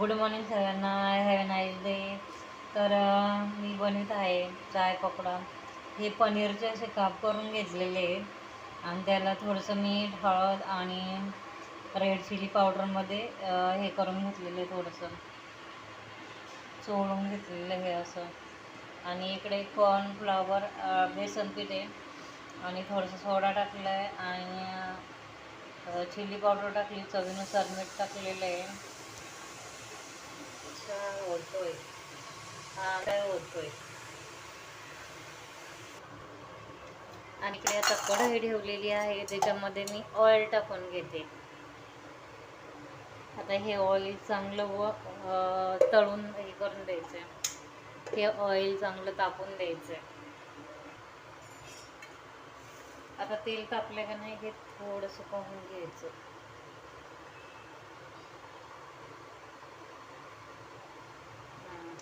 Good morning सगळ्यांना. Have nice day. तर मी बनवत आहे चाय पकोडा. हे पनीरचे असे काप करून घेतलेले. आहे आणि त्याला थोडंसं मीठ हळद आणि रेड चिली पावडरमध्ये हे करून घेतलेलं आहे थोडंसं. चोळून घेतलेलं हे असं. आणि इकडे कॉर्नफ्लावर बेसन पीठ आहे. आणि थोडंसं सोडा टाकला आहे आणि चिली पावडर टाकली चवीनुसार मीठ टाकलेलं आहे. काय हा काय होतोय आणि इकडे आता कढई ठेवलेली आहे त्याच्यामध्ये मी ऑइल टाकून घेते. आता हे ऑइल चांगलं व तळून हे करून द्यायचं हे ऑइल चांगलं तापून द्यायचं आता तेल तापलं का नाही हे थोडंसं पाहून घ्यायचं.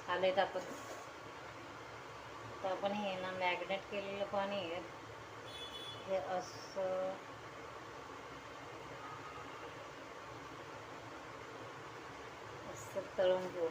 आले आलंय तर आपण हे ना मॅग्नेट केलेलं पाणी हे असं असं तळून घेऊ.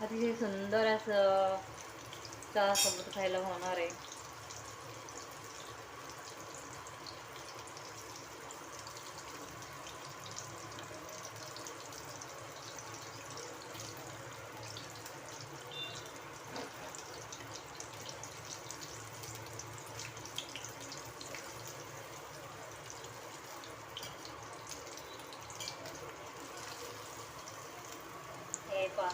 अतिशय सुंदर असं चहा सोबत खायला होणार आहे हे पा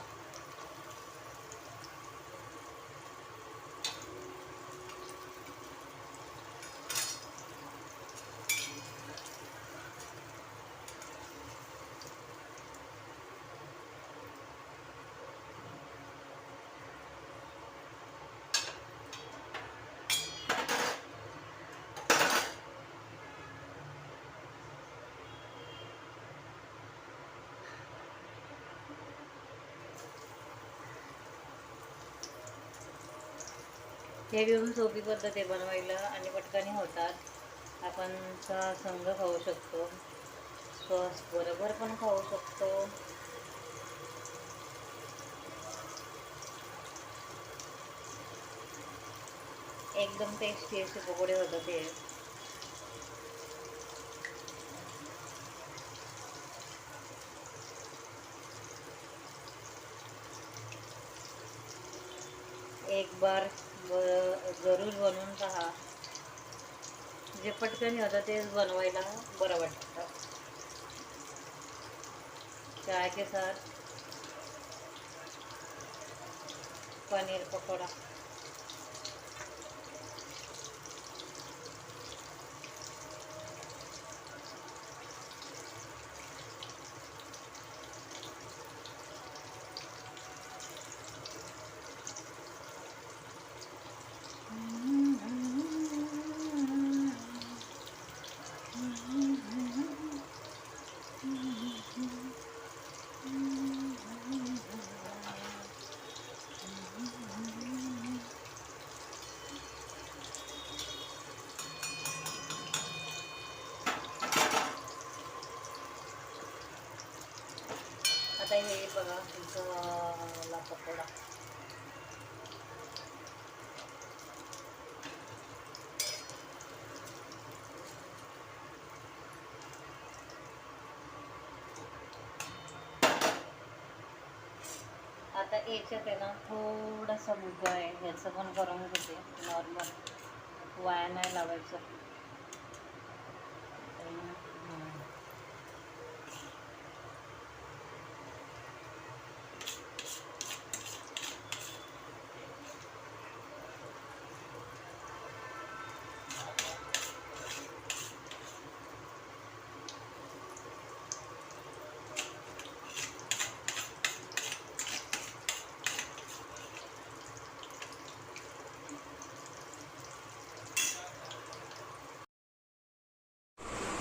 हे घेऊन सोपी पद्धत आहे बनवायला आणि पटकनी होतात. आपण चहा संघ खाऊ शकतो. सॉस बरोबर पण खाऊ शकतो. एकदम टेस्टी असे पकोडे होतात ते एक बार ब- जरूर बनवून पहा. जे पटकन होतं तेच बनवायला बरं वाटतं. चाय के साथ पनीर पकोडा. आता हे बघा तुमचा पकोडा. आता याच्यात आहे ना थोडासा भुगा आहे ह्याचं पण गरम होते नॉर्मल वाया नाही लावायचं.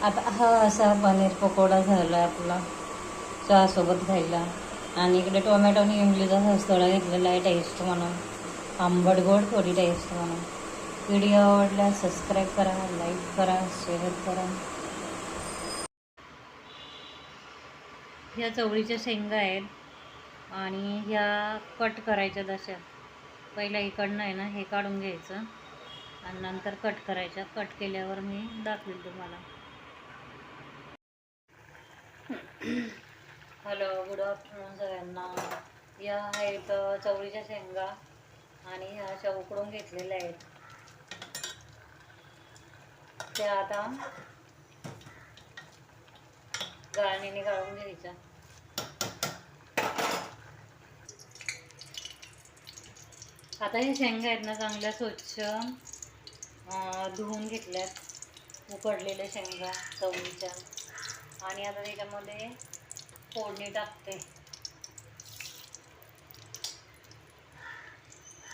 आता हा असा पनीर पकोडा झाला आपला. चहासोबत खायला. आणि इकडे टोमॅटो आणि इमलीचा सॉस घेतलेला आहे टेस्ट म्हणून. आंबट गोड थोडी टेस्ट म्हणून. व्हिडिओ आवडला सबस्क्राईब करा लाईक करा शेअर करा. ह्या चवळीच्या शेंगा आहेत. आणि ह्या कट करायच्या तशा. पहिल्या इकडनं आहे ना हे काढून घ्यायचं. आणि नंतर कट करायच्या. कट केल्यावर मी दाखवेल तुम्हाला. हॅलो गुड आफ्टरनून सगळ्यांना. या आहेत चवळीच्या शेंगा आणि ह्या अशा उकडून घेतलेल्या आहेत. त्या आता गाळणीने गाळून घ्यायच्या. आता हे शेंगा आहेत ना चांगल्या स्वच्छ धुवून घेतल्यात. उकडलेल्या शेंगा चवळीच्या. आणि आता त्याच्यामध्ये फोडणी टाकते.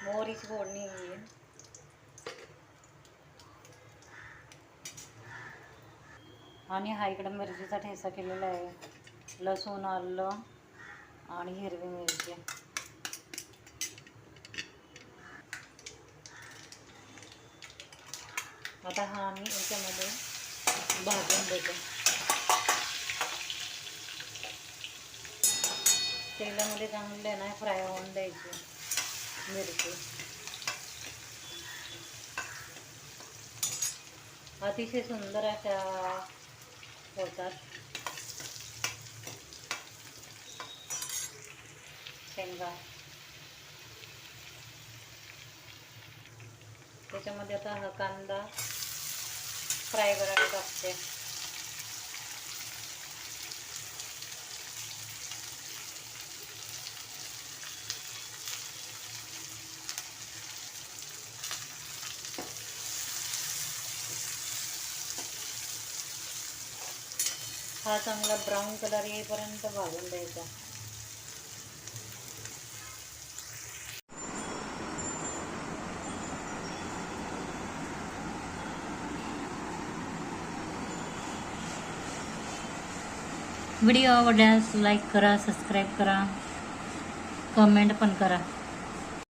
मोहरीची फोडणी येईल. आणि हा इकडं मिरचीचा ठेचा केलेला आहे. लसूण आलं आणि हिरवी मिरची. आता हा आम्ही याच्यामध्ये भाजून देतो. तेलामध्ये चांगले नाही फ्राय होऊन द्यायचे मिरची. अतिशय सुंदर अशा होतात. शेंगा. त्याच्यामध्ये आता हा कांदा फ्राय करायला टाकते. हा चांगला ब्राऊन कलर येईपर्यंत भाजून द्यायचा. व्हिडिओ आवडल्यास लाईक करा सबस्क्राईब करा. कमेंट पण करा.